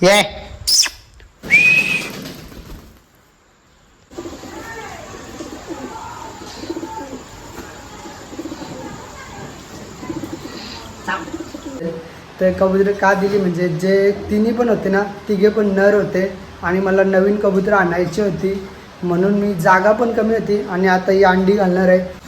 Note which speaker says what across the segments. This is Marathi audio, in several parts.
Speaker 1: ये. तर कबूतर का दिली? म्हणजे जे तिन्ही पण होते ना तिघे पण नर होते आणि मला नवीन कबुतर आणायची होती. म्हणून मी जागा पण कमी होती आणि आता ही अंडी घालणार आहे.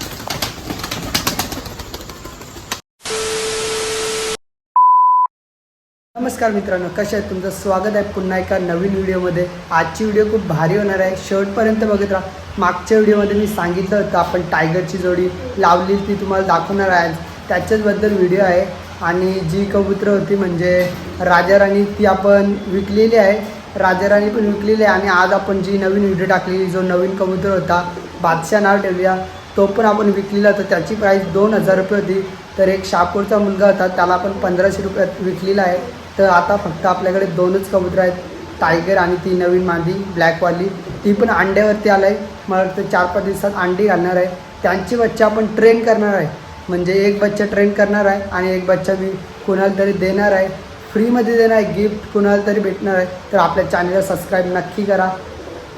Speaker 1: नमस्कार मित्रांनो कसे आहेत तुमचं? स्वागत आहे पुन्हा एका नवीन व्हिडिओमध्ये. आजची व्हिडिओ खूप भारी होणार आहे. शेवटपर्यंत बघत राहा. मागच्या व्हिडिओमध्ये मी सांगितलं होतं आपण टायगरची जोडी लावली ती तुम्हाला दाखवणार आहे. त्याच्याचबद्दल व्हिडिओ आहे. आणि जी कबुतरं होती म्हणजे राजाराणी ती आपण विकलेली आहे. राजाराणी पण विकलेली आहे. आणि आज आपण जी नवीन व्हिडिओ टाकली जो नवीन कबूतर होता बादशाह नाव ठेवूया तो पण आपण विकलेला होता. त्याची प्राईस दोन हजार रुपये होती. तर एक शापूरचा मुलगा होता त्याला आपण पंधराशे रुपयात विकलेला आहे. तर आता फक्त आपल्याकडे दोनच कबूतर आहेत. टायगर आणि ती नवीन मादी ब्लॅकवाली ती पण अंड्यावरती आलं आहे मला वाटतं चार पाच दिवसात अंडी घालणार आहे. त्यांची बच्चा आपण ट्रेन करणार आहे. म्हणजे एक बच्चा ट्रेन करणार आहे आणि एक बच्चा मी कोणाला तरी देणार आहे. फ्रीमध्ये देणार आहे. गिफ्ट कुणाला तरी भेटणार आहे. तर आपल्या चॅनलला सबस्क्राईब नक्की करा.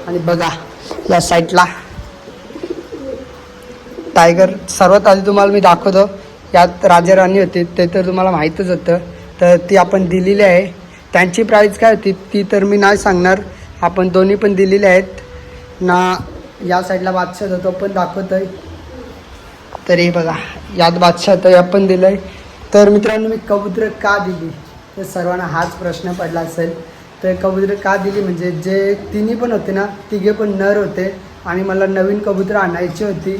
Speaker 1: आणि बघा या साईडला टायगर सर्वात आधी तुम्हाला मी दाखवतो. यात राजाराणी राणी ते तर तुम्हाला माहीतच होतं. तर ती आपण दिलेली आहे. त्यांची प्राईस काय होती ती तर मी नाही सांगणार. आपण दोन्ही पण दिलेले आहेत. ना या साईडला बादशाह होता तो पण दाखवतो आहे तरी बघा यात बादशाह तर या पण दिलं आहे तर मित्रांनो मी कबुत्र का दिली? तर सर्वांना हाच प्रश्न पडला असेल. तर कबुत्र का दिली? म्हणजे जे तिन्ही पण होते ना तिघे पण नर होते. आणि मला नवीन कबूतर आणायची होती.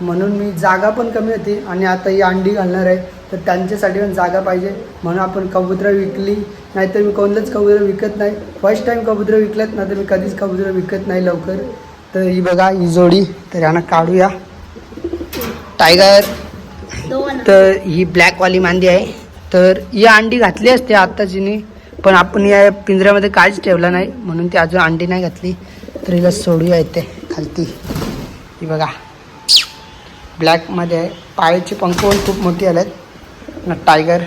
Speaker 1: म्हणून मी जागा पण कमी होती आणि आता ही अंडी घालणार आहे. तर त्यांच्यासाठी पण जागा पाहिजे. म्हणून आपण कबूतरं विकली नाहीतर मी कोणलंच कबूतर विकत नाही. फर्स्ट टाईम कबूतरं विकलेत ना तर मी कधीच कबुतरं विकत नाही लवकर. तर ही बघा ही जोडी. तर यांना काढूया. टायगर तर ही ब्लॅकवाली मांदी आहे. तर ही अंडी घातली असते आत्ताच हिने पण आपण या पिंजऱ्यामध्ये काहीच ठेवलं नाही. म्हणून ती अजून अंडी नाही घातली. तर हिला सोडूया येते खालती. ही बघा. ब्लॅकमध्ये आहे. पायाची पंख पण खूप मोठी आल्यात. ना टायगर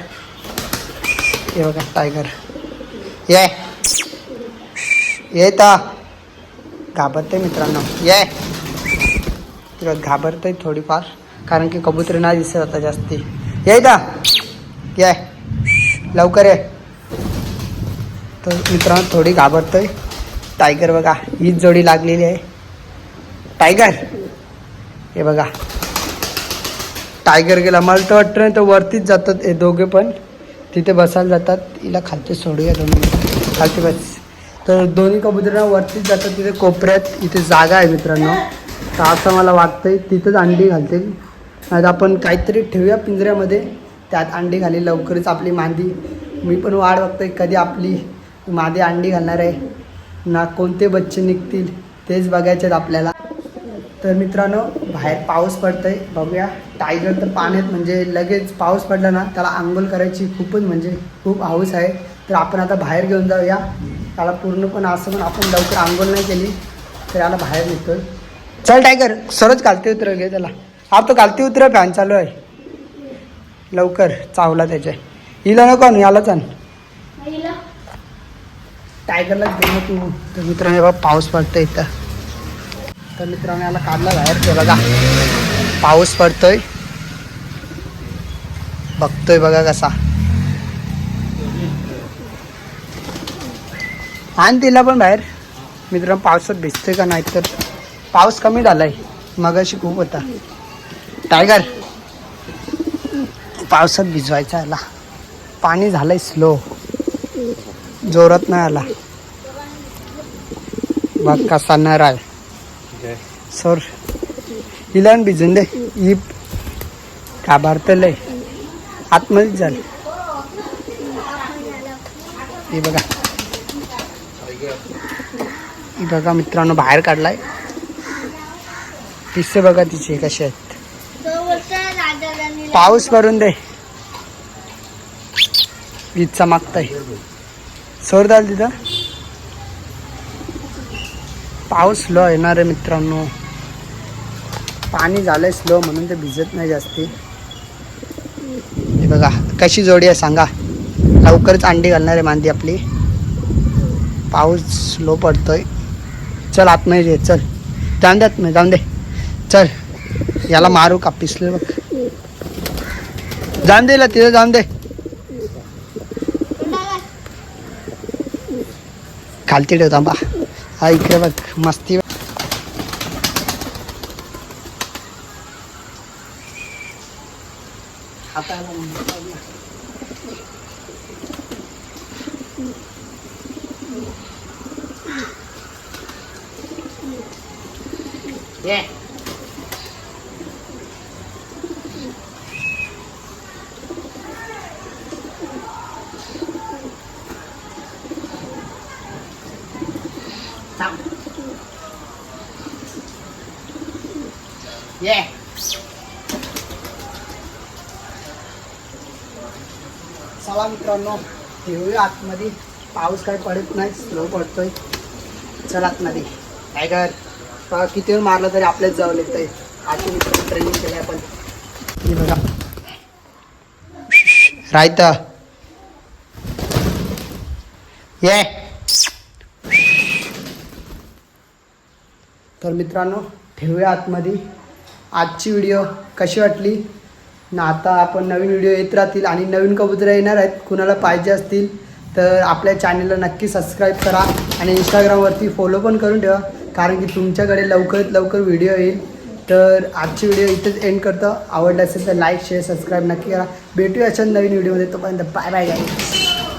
Speaker 1: हे बघा टायगर ये. हो येता घाबरते मित्रांनो. ये. तिला घाबरते थोडीफार कारण की कबुतरे नाही दिसत आता जास्ती. येत ये. लवकर ये. तर मित्रांनो थोडी घाबरतोय. टायगर बघा हीच जोडी लागलेली आहे. टायगर हे बघा. टायगर गेला. मला तर वाटतं नाही तर वरतीच जातात हे दोघे पण. तिथे बसायला जातात. हिला खालती सोडूया दोन्ही. मिनिटं खालती बस. तर दोन्ही कबुतरांना वरतीच जातात. तिथे कोपऱ्यात इथे जागा आहे मित्रांनो. तर असं मला वाटतंय तिथंच अंडी घालतील. नाही आपण काहीतरी ठेवूया पिंजऱ्यामध्ये. त्यात अंडी घाली लवकरच आपली मादी. मी पण वाट बघतोय कधी आपली मादी अंडी घालणार आहे. ना कोणते बच्चे निघतील तेच बघायचे आहेत आपल्याला. तर मित्रांनो बाहेर पाऊस पडतोय. बघूया. टायगर तर पाण्यात म्हणजे लगेच पाऊस पडला ना त्याला आंघोळ करायची खूपच म्हणजे खूप हाऊस आहे. तर आपण आता बाहेर घेऊन जाऊया. त्याला पूर्ण पण असं पण आपण लवकर आंघोळ नाही केली तर याला बाहेर निघतोय. चल टायगर सरच कालते उतर घे त्याला. हा तो कालते उतर फॅन चालू आहे. लवकर चावला त्याच्या. हिला नको ना यालाच आण. टायगरलाच ये तू. तर मित्रांनो बघा पाऊस पडतोय इथं. तर मित्रांनो याला काढला बाहेर. ते बघा पाऊस पडतोय. बघतोय बघा कसा. आण तिला पण बाहेर. मित्रांनो पावसात भिजतोय का नाही तर. पाऊस कमी झालाय. मगाशी खूप होता. टायगर पावसात भिजवायचा याला. पाणी झालंय स्लो जोरात नाही आला. बघ कसा नर आहे सर हिला भिजून दे ही घाबरतलंय आतमध्येच झालं. हे बघा. बघा मित्रांनो बाहेर काढलाय. पिस्से बघा तिचे कसे आहेत. पाऊस भरून दे. वीज चमकताय सोर झालं तिथं. पाऊस स्लो येणार आहे मित्रांनो. पाणी झालंय स्लो म्हणून ते भिजत नाही जास्ती. हे बघा कशी जोडी आहे सांगा. लवकरच अंडी घालणार आहे मांदी आपली. पाऊस स्लो पडतोय. चल आतमध्ये ये चल. जाऊन दे आतमध्ये जाऊन दे. चल याला मारू का? पिसले बघ. जाऊन दे ला तिथं जाऊन दे. खालती ठेवता बा हा इकडे बघ मस्ती ये ये चला मित्रांनो ठेवूया आतमध्ये. पाऊस काय पडत नाही स्लो पडतोय. चल आतमध्ये. काय कर? किती वेळ मारलं तरी आपल्याच जावं येतंय आधी मित्र ट्रेनिंग केलं आपण. हे बघा. रायता. ये. तर मित्रांनो ठेवूया आतमध्ये. आजची व्हिडिओ कशी वाटली? ना आता आपण नवीन व्हिडिओ येत राहतील आणि नवीन कबुतरं येणार आहेत कुणाला पाहिजे असतील तर आपल्या चॅनलला नक्की सबस्क्राईब करा आणि इंस्टाग्रामवरती फॉलो पण करून ठेवा कारण की तुमच्याकडे लवकरात लवकर व्हिडिओ येईल. तर आजची व्हिडिओ इथेच एंड करतो. आवडलं असेल तर लाईक शेअर सबस्क्राईब नक्की करा. भेटूया अशा नवीन व्हिडिओमध्ये तोपर्यंत बाय बाय गाईज